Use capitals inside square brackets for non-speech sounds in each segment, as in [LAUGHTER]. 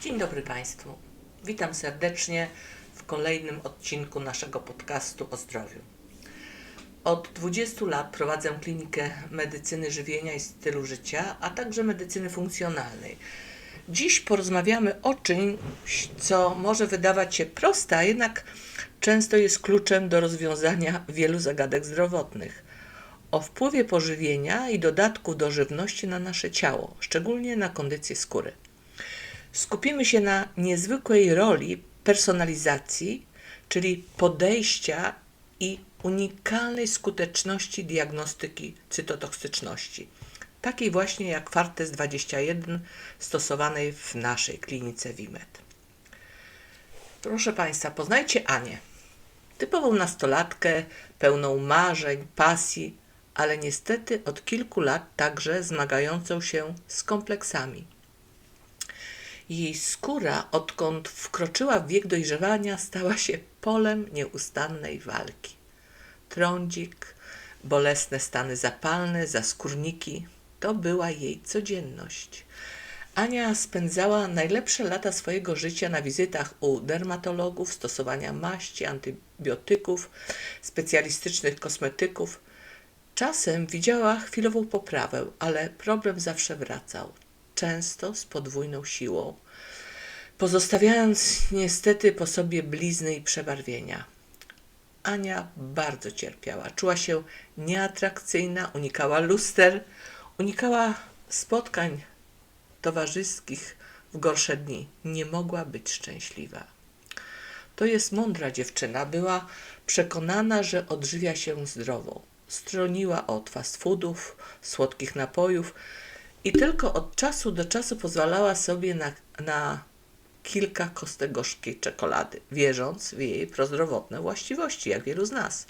Dzień dobry Państwu. Witam serdecznie w kolejnym odcinku naszego podcastu o zdrowiu. Od 20 lat prowadzę klinikę medycyny żywienia i stylu życia, a także medycyny funkcjonalnej. Dziś porozmawiamy o czymś, co może wydawać się proste, a jednak często jest kluczem do rozwiązania wielu zagadek zdrowotnych. O wpływie pożywienia i dodatków do żywności na nasze ciało, szczególnie na kondycję skóry. Skupimy się na niezwykłej roli personalizacji, czyli podejścia i unikalnej skuteczności diagnostyki cytotoksyczności. Takiej właśnie jak Fartes 21 stosowanej w naszej klinice WIMED. Proszę Państwa, poznajcie Anię. Typową nastolatkę, pełną marzeń, pasji, ale niestety od kilku lat także zmagającą się z kompleksami. Jej skóra, odkąd wkroczyła w wiek dojrzewania, stała się polem nieustannej walki. Trądzik, bolesne stany zapalne, zaskórniki to była jej codzienność. Ania spędzała najlepsze lata swojego życia na wizytach u dermatologów, stosowania maści, antybiotyków, specjalistycznych kosmetyków. Czasem widziała chwilową poprawę, ale problem zawsze wracał często z podwójną siłą, pozostawiając niestety po sobie blizny i przebarwienia. Ania bardzo cierpiała, czuła się nieatrakcyjna, unikała luster, unikała spotkań towarzyskich w gorsze dni. Nie mogła być szczęśliwa. To jest mądra dziewczyna, była przekonana, że odżywia się zdrowo. Stroniła od fast foodów, słodkich napojów, i tylko od czasu do czasu pozwalała sobie na, na kilka kostek gorzkiej czekolady, wierząc w jej prozdrowotne właściwości, jak wielu z nas.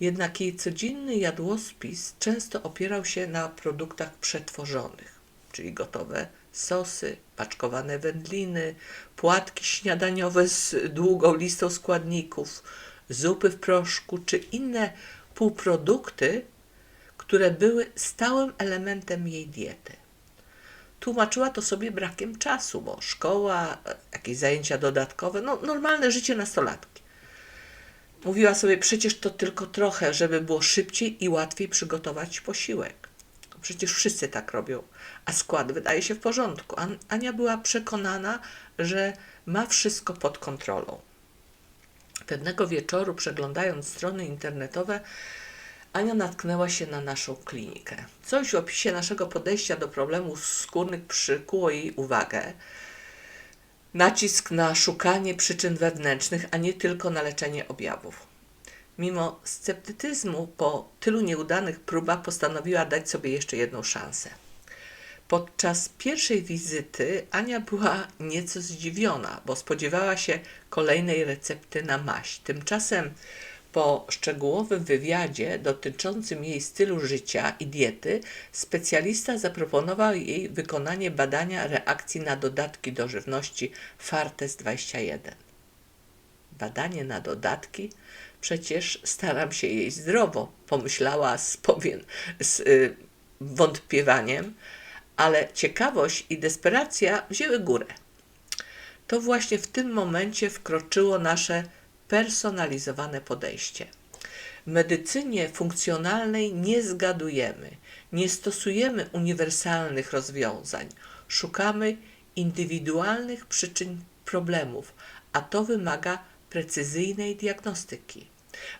Jednak jej codzienny jadłospis często opierał się na produktach przetworzonych, czyli gotowe sosy, paczkowane wędliny, płatki śniadaniowe z długą listą składników, zupy w proszku czy inne półprodukty, które były stałym elementem jej diety. Tłumaczyła to sobie brakiem czasu, bo szkoła, jakieś zajęcia dodatkowe, no normalne życie nastolatki. Mówiła sobie, przecież to tylko trochę, żeby było szybciej i łatwiej przygotować posiłek. Przecież wszyscy tak robią, a skład wydaje się w porządku. Ania była przekonana, że ma wszystko pod kontrolą. Pewnego wieczoru, przeglądając strony internetowe, Ania natknęła się na naszą klinikę. Coś w opisie naszego podejścia do problemów skórnych przykuło jej uwagę. Nacisk na szukanie przyczyn wewnętrznych, a nie tylko na leczenie objawów. Mimo sceptycyzmu po tylu nieudanych próbach postanowiła dać sobie jeszcze jedną szansę. Podczas pierwszej wizyty Ania była nieco zdziwiona, bo spodziewała się kolejnej recepty na maść. Tymczasem po szczegółowym wywiadzie dotyczącym jej stylu życia i diety, specjalista zaproponował jej wykonanie badania reakcji na dodatki do żywności Fartes 21. Badanie na dodatki? Przecież staram się jeść zdrowo, pomyślała z, powien, z y, wątpiewaniem, ale ciekawość i desperacja wzięły górę. To właśnie w tym momencie wkroczyło nasze spersonalizowane podejście. W medycynie funkcjonalnej nie zgadujemy, nie stosujemy uniwersalnych rozwiązań, szukamy indywidualnych przyczyn problemów, a to wymaga precyzyjnej diagnostyki.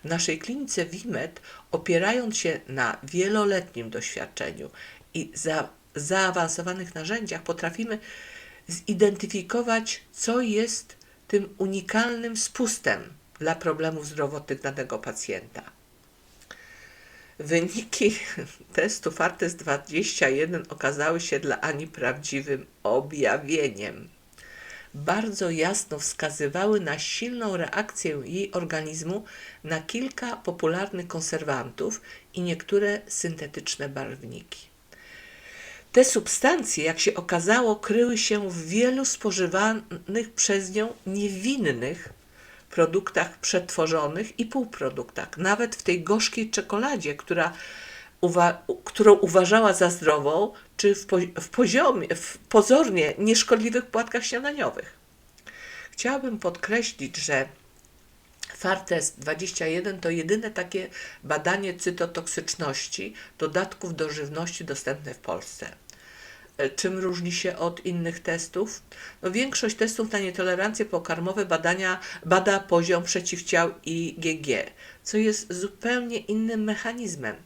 W naszej klinice WIMED, opierając się na wieloletnim doświadczeniu i za, zaawansowanych narzędziach, potrafimy zidentyfikować, co jest tym unikalnym spustem dla problemów zdrowotnych danego pacjenta. Wyniki [LAUGHS] testu FARTES 21 okazały się dla Ani prawdziwym objawieniem. Bardzo jasno wskazywały na silną reakcję jej organizmu na kilka popularnych konserwantów i niektóre syntetyczne barwniki. Te substancje, jak się okazało, kryły się w wielu spożywanych przez nią niewinnych produktach przetworzonych i półproduktach. Nawet w tej gorzkiej czekoladzie, która uwa- którą uważała za zdrową, czy w, w poziomie, w pozornie nieszkodliwych płatkach śniadaniowych. Chciałabym podkreślić, że FARTEST 21 to jedyne takie badanie cytotoksyczności dodatków do żywności dostępne w Polsce. E, Czym różni się od innych testów? No, większość testów na nietolerancje pokarmowe badania, bada poziom przeciwciał IgG, co jest zupełnie innym mechanizmem.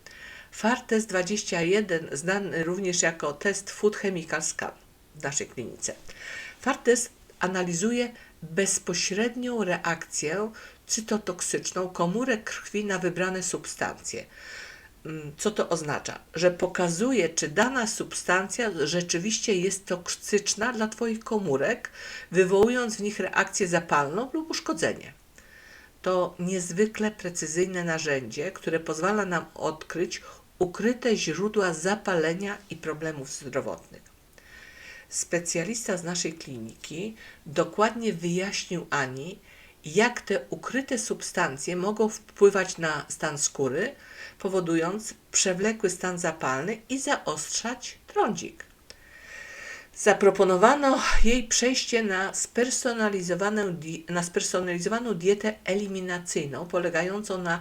FARTEST 21, znany również jako test Food Chemical Scan w naszej klinice. FARTEST analizuje bezpośrednią reakcję cytotoksyczną komórek krwi na wybrane substancje. Mm, Co to oznacza? Że pokazuje, czy dana substancja rzeczywiście jest toksyczna dla Twoich komórek, wywołując w nich reakcję zapalną lub uszkodzenie. To niezwykle precyzyjne narzędzie, które pozwala nam odkryć ukryte źródła zapalenia i problemów zdrowotnych. Specjalista z naszej kliniki dokładnie wyjaśnił Ani, jak te ukryte substancje mogą wpływać na stan skóry, powodując przewlekły stan zapalny i zaostrzać trądzik. Zaproponowano jej przejście na spersonalizowaną, na spersonalizowaną dietę eliminacyjną, polegającą na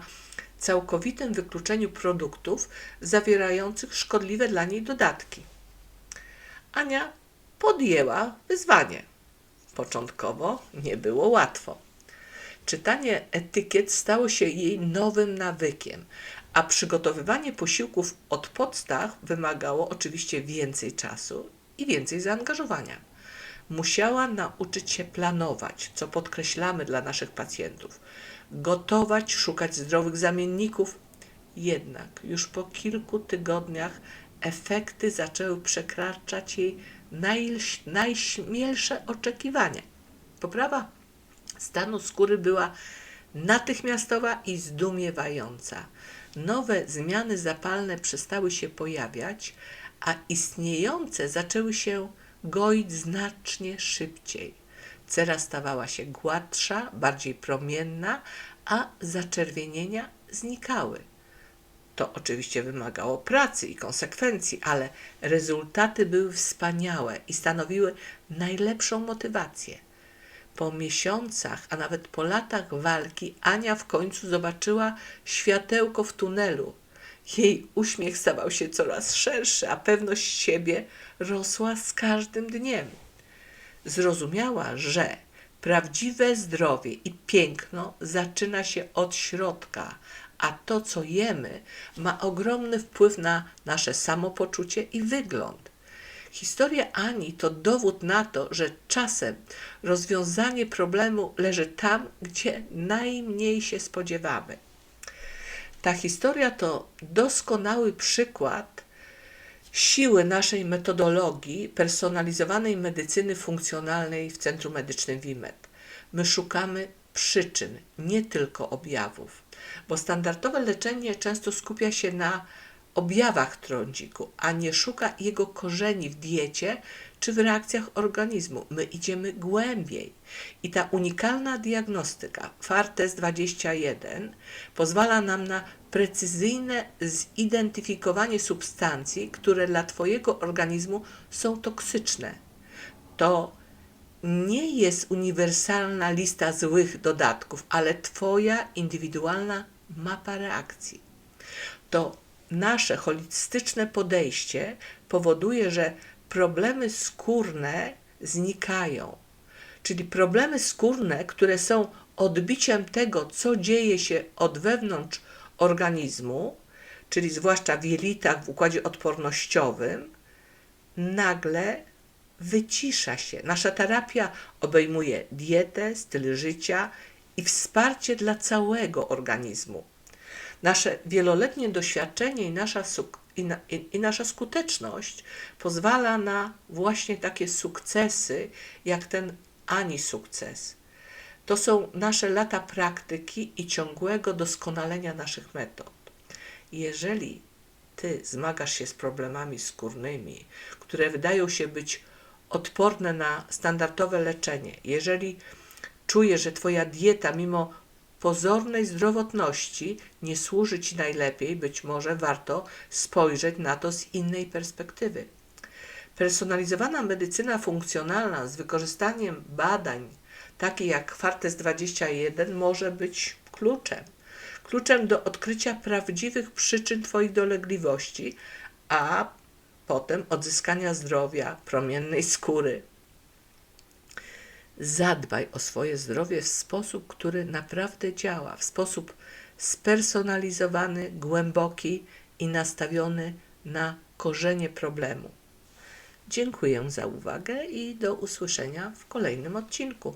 całkowitym wykluczeniu produktów zawierających szkodliwe dla niej dodatki. Ania podjęła wyzwanie. Początkowo nie było łatwo. Czytanie etykiet stało się jej nowym nawykiem, a przygotowywanie posiłków od podstaw wymagało oczywiście więcej czasu i więcej zaangażowania. Musiała nauczyć się planować, co podkreślamy dla naszych pacjentów, gotować, szukać zdrowych zamienników. Jednak już po kilku tygodniach efekty zaczęły przekraczać jej najś- najśmielsze oczekiwania. Poprawa stanu skóry była natychmiastowa i zdumiewająca. Nowe zmiany zapalne przestały się pojawiać, a istniejące zaczęły się goić znacznie szybciej. Cera stawała się gładsza, bardziej promienna, a zaczerwienienia znikały. To oczywiście wymagało pracy i konsekwencji, ale rezultaty były wspaniałe i stanowiły najlepszą motywację. Po miesiącach, a nawet po latach walki, Ania w końcu zobaczyła światełko w tunelu. Jej uśmiech stawał się coraz szerszy, a pewność siebie rosła z każdym dniem. Zrozumiała, że prawdziwe zdrowie i piękno zaczyna się od środka, a to, co jemy, ma ogromny wpływ na nasze samopoczucie i wygląd. Historia Ani to dowód na to, że czasem rozwiązanie problemu leży tam, gdzie najmniej się spodziewamy. Ta historia to doskonały przykład siły naszej metodologii personalizowanej medycyny funkcjonalnej w Centrum Medycznym WIMED. My szukamy przyczyn, nie tylko objawów, bo standardowe leczenie często skupia się na objawach trądziku, a nie szuka jego korzeni w diecie czy w reakcjach organizmu. My idziemy głębiej i ta unikalna diagnostyka FARTES 21 pozwala nam na precyzyjne zidentyfikowanie substancji, które dla Twojego organizmu są toksyczne. To nie jest uniwersalna lista złych dodatków, ale Twoja indywidualna mapa reakcji. To nasze holistyczne podejście powoduje, że problemy skórne znikają. Czyli problemy skórne, które są odbiciem tego, co dzieje się od wewnątrz organizmu, czyli zwłaszcza w jelitach, w układzie odpornościowym, nagle wycisza się. Nasza terapia obejmuje dietę, styl życia i wsparcie dla całego organizmu. Nasze wieloletnie doświadczenie i nasza, i, i, i nasza skuteczność pozwala na właśnie takie sukcesy, jak ten Ani sukces. To są nasze lata praktyki i ciągłego doskonalenia naszych metod. Jeżeli ty zmagasz się z problemami skórnymi, które wydają się być odporne na standardowe leczenie, jeżeli czujesz, że twoja dieta, mimo pozornej zdrowotności nie służy Ci najlepiej, być może warto spojrzeć na to z innej perspektywy. Personalizowana medycyna funkcjonalna z wykorzystaniem badań, takich jak Fartes 21, może być kluczem. Kluczem do odkrycia prawdziwych przyczyn Twoich dolegliwości, a potem odzyskania zdrowia, promiennej skóry. Zadbaj o swoje zdrowie w sposób, który naprawdę działa, w sposób spersonalizowany, głęboki i nastawiony na korzenie problemu. Dziękuję za uwagę i do usłyszenia w kolejnym odcinku.